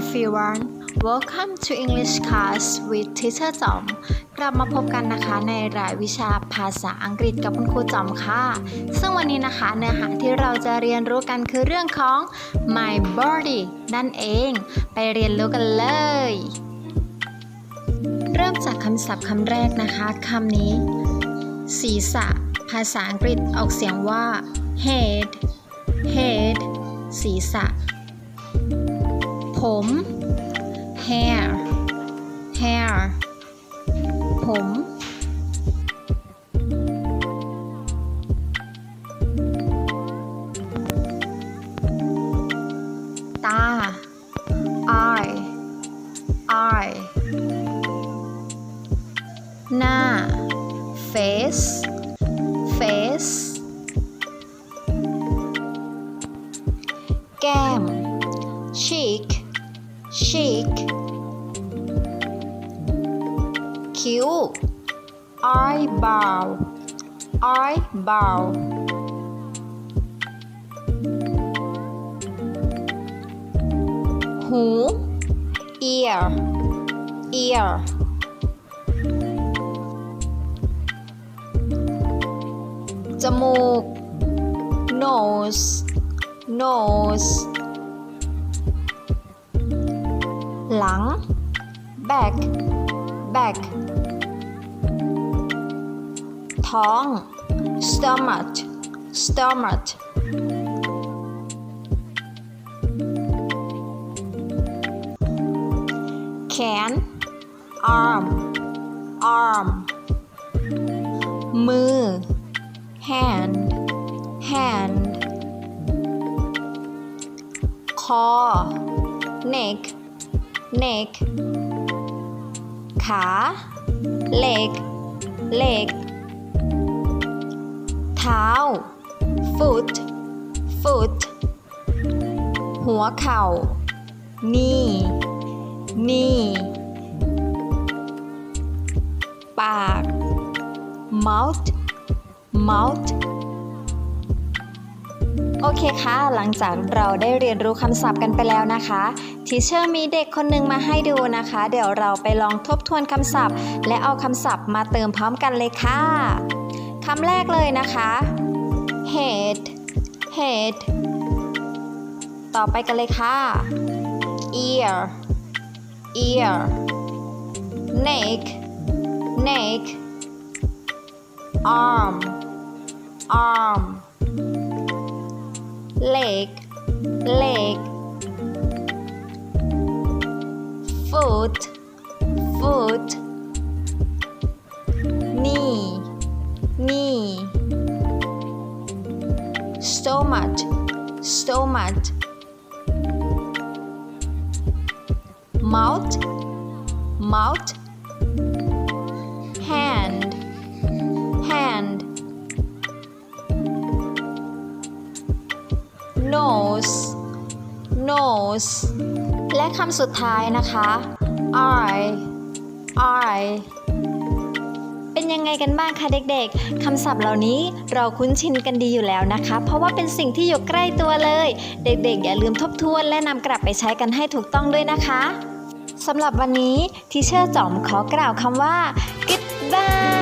everyone welcome to English class with teacher จอม กลับมาพบกันนะคะในรายวิชาภาษาอังกฤษกับคุณครูจอมค่ะ ซึ่งวันนี้นะคะเนื้อหาที่เราจะเรียนรู้กันคือเรื่องของ my body นั่นเอง ไปเรียนรู้กันเลย เริ่มจากคำศัพท์คำแรกนะคะคำนี้ ศีรษะ ภาษาอังกฤษออกเสียงว่า head head ศีรษะ ผม hair hair ผม ตา eye eye หน้า face cheek คิ้ว eyebrow eyebrow หู ear ear จมูก nose nose หลัง back back ท้อง stomach stomach แขน arm arm มือ hand hand คอ neck Neck ขา leg leg เท้า foot foot หัวเข่า knee knee ปาก mouth mouth โอเคค่ะ หลังจากเราได้เรียนรู้คำศัพท์กันไปแล้วนะคะทีเชอร์มีเด็กคนหนึ่งมาให้ดูนะคะ เดี๋ยวเราไปลองทบทวนคำศัพท์ และเอาคำศัพท์มาเติมพร้อมกันเลยค่ะคำแรกเลยนะคะ head head ต่อไปกันเลยค่ะ ear ear neck neck arm arm leg leg foot foot. Knee knee. Stomach stomach. Mouth mouth nose nose และคำสุดท้ายนะคะ eye eye เป็นยังไงกันบ้างคะเด็กๆ คำศัพท์เหล่านี้เราคุ้นชินกันดีอยู่แล้วนะคะ เพราะว่าเป็นสิ่งที่อยู่ใกล้ตัวเลย เด็กๆ อย่าลืมทบทวนและนำกลับไปใช้กันให้ถูกต้องด้วยนะคะสำหรับวันนี้ทีเชอร์จอมขอกล่าวคำว่า goodbye